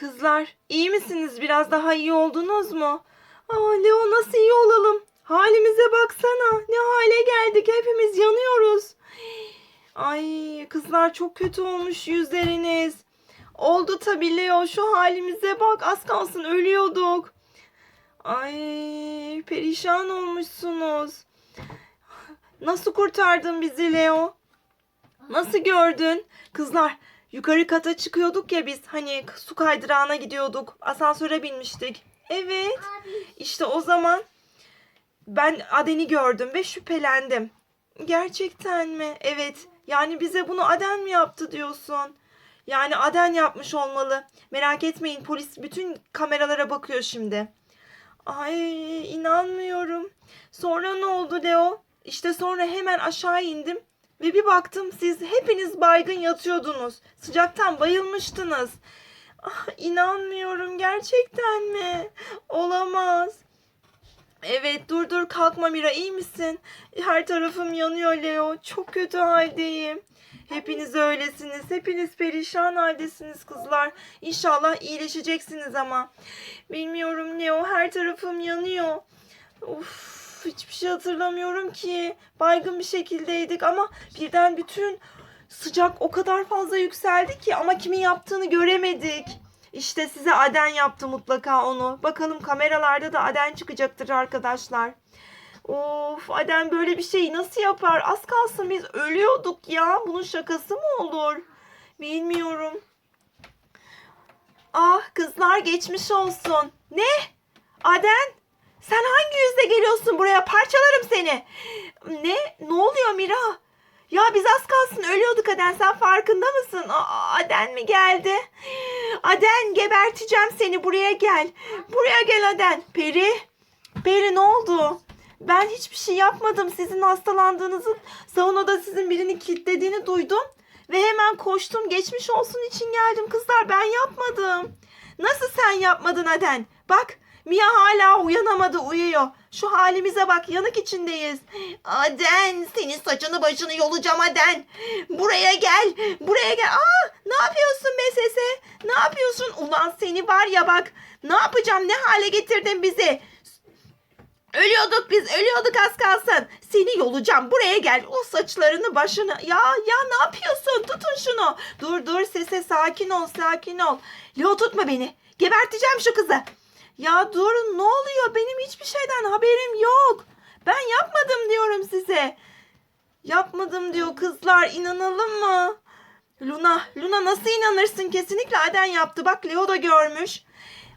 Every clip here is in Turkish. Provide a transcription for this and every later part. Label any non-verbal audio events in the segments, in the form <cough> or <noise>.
Kızlar, iyi misiniz? Biraz daha iyi oldunuz mu? Aa, Leo nasıl iyi olalım? Halimize baksana. Ne hale geldik? Hepimiz yanıyoruz. Ay, kızlar çok kötü olmuş yüzleriniz. Oldu tabii Leo. Şu halimize bak. Az kalsın ölüyorduk. Ay, perişan olmuşsunuz. Nasıl kurtardın bizi Leo? Nasıl gördün? Kızlar yukarı kata çıkıyorduk ya biz hani su kaydırağına gidiyorduk. Asansöre binmiştik. Evet. İşte o zaman ben Aden'i gördüm ve şüphelendim. Gerçekten mi? Evet. Yani bize bunu Aden mi yaptı diyorsun? Yani Aden yapmış olmalı. Merak etmeyin polis bütün kameralara bakıyor şimdi. Ay inanmıyorum. Sonra ne oldu Leo? İşte sonra hemen aşağı indim ve bir baktım siz hepiniz baygın yatıyordunuz. Sıcaktan bayılmıştınız. Ah, inanmıyorum gerçekten mi? Olamaz. Evet dur dur kalkma Mira iyi misin? Her tarafım yanıyor Leo. Çok kötü haldeyim. Hepiniz öylesiniz. Hepiniz perişan haldesiniz kızlar. İnşallah iyileşeceksiniz ama. Bilmiyorum Leo her tarafım yanıyor. Uf, hiçbir şey hatırlamıyorum ki. Baygın bir şekildeydik ama birden bütün sıcak o kadar fazla yükseldi ki ama kimin yaptığını göremedik. İşte size Aden yaptı mutlaka onu. Bakalım kameralarda da Aden çıkacaktır arkadaşlar. Of Aden böyle bir şeyi nasıl yapar? Az kalsın biz ölüyorduk ya. Bunun şakası mı olur? Bilmiyorum. Ah kızlar geçmiş olsun. Ne? Aden? Sen hangi yüzle geliyorsun buraya? Parçalarım seni. Ne? Ne oluyor Mira? Ya biz az kalsın ölüyorduk Aden. Sen farkında mısın? Aa, Aden mi geldi? Aden geberteceğim seni. Buraya gel. Buraya gel Aden. Peri. Peri ne oldu? Ben hiçbir şey yapmadım. Sizin hastalandığınızı, saunada sizin birini kilitlediğini duydum. Ve hemen koştum. Geçmiş olsun için geldim kızlar. Ben yapmadım. Nasıl sen yapmadın Aden? Bak Mia hala uyanamadı uyuyor. Şu halimize bak yanık içindeyiz. Aden senin saçını başını yolacağım Aden. Buraya gel. Buraya gel. Aa ne yapıyorsun be sese? Ne yapıyorsun? Ulan seni var ya bak. Ne yapacağım? Ne hale getirdin bizi? Ölüyorduk biz, ölüyorduk az kalsın. Seni yolacağım, buraya gel. O saçlarını başını... Ya, ya ne yapıyorsun? Tutun şunu. Dur, dur sese sakin ol, sakin ol. Leo tutma beni. Geberteceğim şu kızı. Ya durun ne oluyor? Benim hiçbir şeyden haberim yok. Ben yapmadım diyorum size. Yapmadım diyor kızlar. İnanalım mı? Luna, Luna nasıl inanırsın? Kesinlikle Aden yaptı. Bak Leo da görmüş.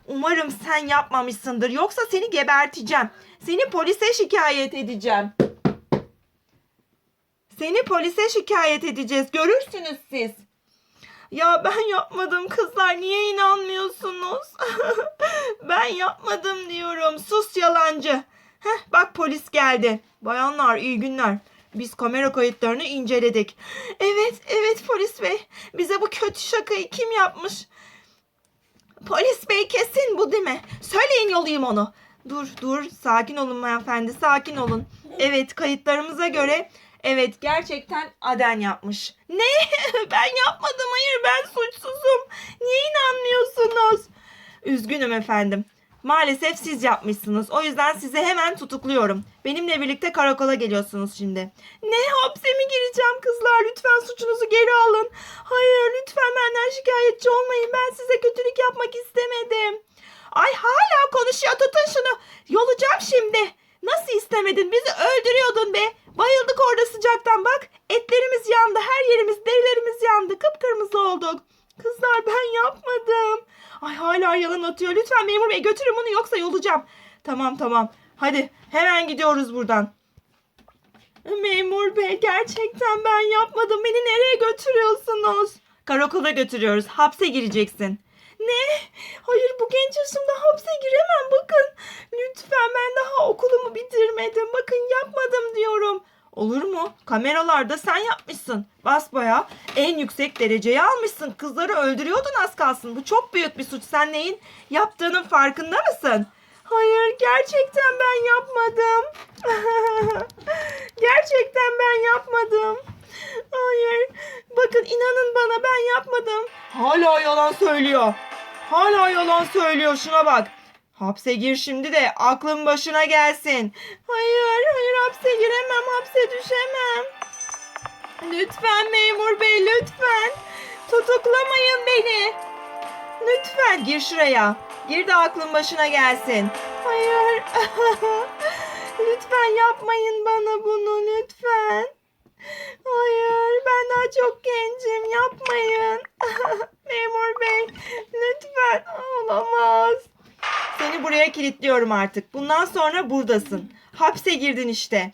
Umarım sen yapmamışsındır. Yoksa seni geberteceğim. Seni polise şikayet edeceğim. Seni polise şikayet edeceğiz. Görürsünüz siz. Ya ben yapmadım kızlar. Niye inanmıyorsunuz? Yapmadım diyorum. Sus yalancı. Heh, bak polis geldi. Bayanlar iyi günler. Biz kamera kayıtlarını inceledik. Evet, evet polis bey. Bize bu kötü şakayı kim yapmış? Polis bey kesin bu değil mi? Söyleyin yollayayım onu. Dur dur sakin olun hanımefendi sakin olun. Evet kayıtlarımıza göre evet gerçekten Aden yapmış. Ne? <laughs> ben yapmadım hayır ben suçsuzum. Niye inanmıyorsunuz? Üzgünüm efendim. Maalesef siz yapmışsınız. O yüzden sizi hemen tutukluyorum. Benimle birlikte karakola geliyorsunuz şimdi. Ne hapse mi gireceğim kızlar? Lütfen suçunuzu geri alın. Hayır lütfen benden şikayetçi olmayın. Ben size kötülük yapmak istemedim. Ay hala konuşuyor. Tutun şunu. Yolacağım şimdi. Nasıl istemedin? Bizi öldürüyordun be. Bayıldık orada sıcaktan bak. Etlerimiz yandı. Her yerimiz, derilerimiz yandı. Kıpkırmızı olduk. Kızlar ben yapmadım. Ay hala yalan atıyor. Lütfen memur bey götürün bunu yoksa yolacağım. Tamam tamam. Hadi hemen gidiyoruz buradan. Memur bey gerçekten ben yapmadım. Beni nereye götürüyorsunuz? Karakola götürüyoruz. Hapse gireceksin. Ne? Hayır bu genç yaşımda hapse giremem bakın. Lütfen ben daha okulumu bitirmedim. Bakın yapmadım diyorum. Olur mu? Kameralarda sen yapmışsın. Basbaya en yüksek dereceyi almışsın. Kızları öldürüyordun az kalsın. Bu çok büyük bir suç. Sen neyin yaptığının farkında mısın? Hayır gerçekten ben yapmadım. <laughs> gerçekten ben yapmadım. Hayır. Bakın inanın bana ben yapmadım. Hala yalan söylüyor. Hala yalan söylüyor şuna bak. Hapse gir şimdi de aklın başına gelsin. Hayır, hayır hapse giremem, hapse düşemem. Lütfen memur bey, lütfen. Tutuklamayın beni. Lütfen gir şuraya. Gir de aklın başına gelsin. Hayır. <laughs> lütfen yapmayın bana bunu lütfen. Hayır ben daha çok gencim yapmayın. <laughs> Memur bey lütfen olamaz. Buraya kilitliyorum artık. Bundan sonra buradasın. Hapse girdin işte.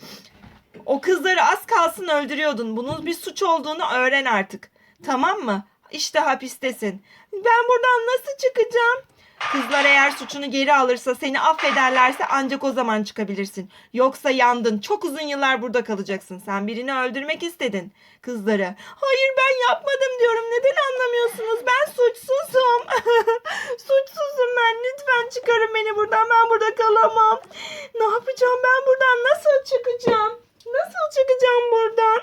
O kızları az kalsın öldürüyordun. Bunun bir suç olduğunu öğren artık. Tamam mı? İşte hapistesin. Ben buradan nasıl çıkacağım? Kızlar eğer suçunu geri alırsa seni affederlerse ancak o zaman çıkabilirsin. Yoksa yandın. Çok uzun yıllar burada kalacaksın. Sen birini öldürmek istedin kızları. Hayır ben yapmadım diyorum. Neden anlamıyorsunuz? Ben suçsuzum. <laughs> suçsuzum ben. Lütfen çıkarın beni buradan. Ben burada kalamam. Ne yapacağım ben buradan? Nasıl çıkacağım? Nasıl çıkacağım buradan?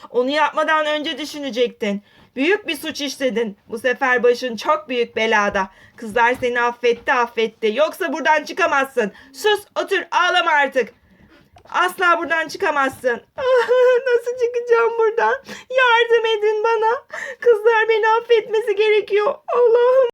<laughs> Onu yapmadan önce düşünecektin. Büyük bir suç işledin. Bu sefer başın çok büyük belada. Kızlar seni affetti affetti. Yoksa buradan çıkamazsın. Sus otur ağlama artık. Asla buradan çıkamazsın. Nasıl çıkacağım buradan? Yardım edin bana. Kızlar beni affetmesi gerekiyor. Allah'ım.